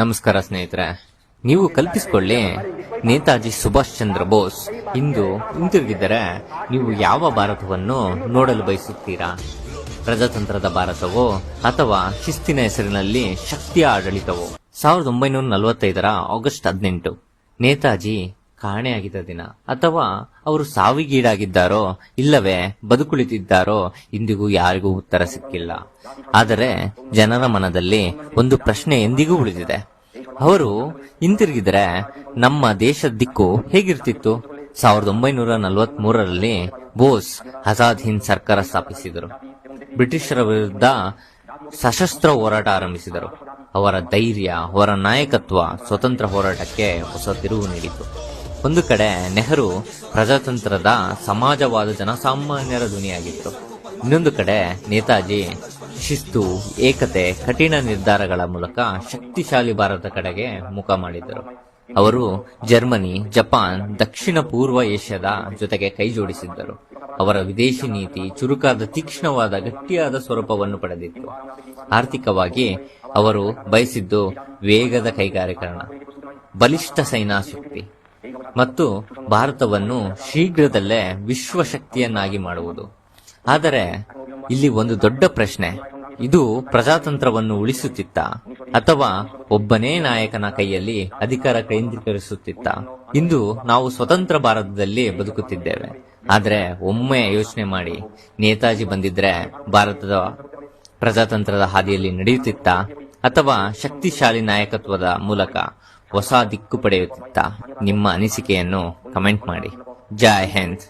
ನಮಸ್ಕಾರ ಸ್ನೇಹಿತರೆ. ನೀವು ಕಲ್ಪಿಸಿಕೊಳ್ಳಿ, ನೇತಾಜಿ ಸುಭಾಷ್ ಚಂದ್ರ ಬೋಸ್ ಇಂದು ಹಿಂತಿರುಗಿದರೆ ನೀವು ಯಾವ ಭಾರತವನ್ನು ನೋಡಲು ಬಯಸುತ್ತೀರಾ? ಪ್ರಜಾತಂತ್ರದ ಭಾರತವೋ ಅಥವಾ ಶಿಸ್ತಿನ ಹೆಸರಿನಲ್ಲಿ ಶಕ್ತಿಯ ಆಡಳಿತವೋ? ಸಾವಿರದ ಒಂಬೈನೂರ ನಲವತ್ತೈದರ ಆಗಸ್ಟ್ ಹದಿನೆಂಟು, ನೇತಾಜಿ ಕಾಣೆಯಾಗಿದ್ದ ದಿನ. ಅಥವಾ ಅವರು ಸಾವಿಗೀಡಾಗಿದ್ದಾರೋ, ಇಲ್ಲವೇ ಬದುಕುಳಿತಿದ್ದಾರೋ, ಇಂದಿಗೂ ಯಾರಿಗೂ ಉತ್ತರ ಸಿಕ್ಕಿಲ್ಲ. ಆದರೆ ಜನರ ಮನದಲ್ಲಿ ಒಂದು ಪ್ರಶ್ನೆ ಎಂದಿಗೂ ಉಳಿದಿದೆ. ಅವರು ಹಿಂತಿರುಗಿದ್ರೆ ನಮ್ಮ ದೇಶದ ದಿಕ್ಕು ಹೇಗಿರ್ತಿತ್ತು? ಸಾವಿರದ ಒಂಬೈನೂರ ನಲವತ್ತ್ ಮೂರರಲ್ಲಿ ಬೋಸ್ ಆಜಾದ್ ಹಿಂದ್ ಸರ್ಕಾರ ಸ್ಥಾಪಿಸಿದರು. ಬ್ರಿಟಿಷರ ವಿರುದ್ಧ ಸಶಸ್ತ್ರ ಹೋರಾಟ ಆರಂಭಿಸಿದರು. ಅವರ ಧೈರ್ಯ, ಅವರ ನಾಯಕತ್ವ, ಸ್ವತಂತ್ರ ಹೋರಾಟಕ್ಕೆ ಹೊಸ ತಿರುವು ನೀಡಿತು. ಒಂದು ಕಡೆ ನೆಹರು ಪ್ರಜಾತಂತ್ರದ ಸಮಾಜವಾದ ಜನಸಾಮಾನ್ಯರ ಧ್ವನಿಯಾಗಿತ್ತು. ಇನ್ನೊಂದು ಕಡೆ ನೇತಾಜಿ ಶಿಸ್ತು, ಏಕತೆ, ಕಠಿಣ ನಿರ್ಧಾರಗಳ ಮೂಲಕ ಶಕ್ತಿಶಾಲಿ ಭಾರತ ಕಡೆಗೆ ಮುಖ ಮಾಡಿದ್ದರು ಅವರು ಜರ್ಮನಿ, ಜಪಾನ್, ದಕ್ಷಿಣ ಪೂರ್ವ ಏಷ್ಯಾದ ಜೊತೆಗೆ ಕೈ ಜೋಡಿಸಿದ್ದರು. ಅವರ ವಿದೇಶಿ ನೀತಿ ಚುರುಕಾದ ತೀಕ್ಷ್ಣವಾದ ಗಟ್ಟಿಯಾದ ಸ್ವರೂಪವನ್ನು ಪಡೆದಿತ್ತು. ಆರ್ಥಿಕವಾಗಿ ಅವರು ಬಯಸಿದ್ದು ವೇಗದ ಕೈಗಾರಿಕರಣ, ಬಲಿಷ್ಠ ಸೈನಾಶಕ್ತಿ ಮತ್ತು ಭಾರತವನ್ನು ಶೀಘ್ರದಲ್ಲೇ ವಿಶ್ವ ಶಕ್ತಿಯನ್ನಾಗಿ ಮಾಡುವುದು. ಆದರೆ, ಇಲ್ಲಿ ಒಂದು ದೊಡ್ಡ ಪ್ರಶ್ನೆ. ಇದು ಪ್ರಜಾತಂತ್ರವನ್ನು ಉಳಿಸುತ್ತಿತ್ತ ಅಥವಾ ಒಬ್ಬನೇ ನಾಯಕನ ಕೈಯಲ್ಲಿ ಅಧಿಕಾರ ಕೇಂದ್ರೀಕರಿಸುತ್ತಿತ್ತ? ಇಂದು ನಾವು ಸ್ವತಂತ್ರ ಭಾರತದಲ್ಲಿ ಬದುಕುತ್ತಿದ್ದೇವೆ. ಆದರೆ ಒಮ್ಮೆ ಯೋಚನೆ ಮಾಡಿ. ನೇತಾಜಿ ಬಂದಿದ್ರೆ ಭಾರತದ ಪ್ರಜಾತಂತ್ರದ ಹಾದಿಯಲ್ಲಿ ನಡೆಯುತ್ತಿತ್ತ ಅಥವಾ ಶಕ್ತಿಶಾಲಿ ನಾಯಕತ್ವದ ಮೂಲಕ ಹೊಸ ದಿಕ್ಕು ಪಡೆಯುತ್ತಿತ್ತ ನಿಮ್ಮ ಅನಿಸಿಕೆಯನ್ನು ಕಮೆಂಟ್ ಮಾಡಿ. ಜೈ ಹಿಂದ್.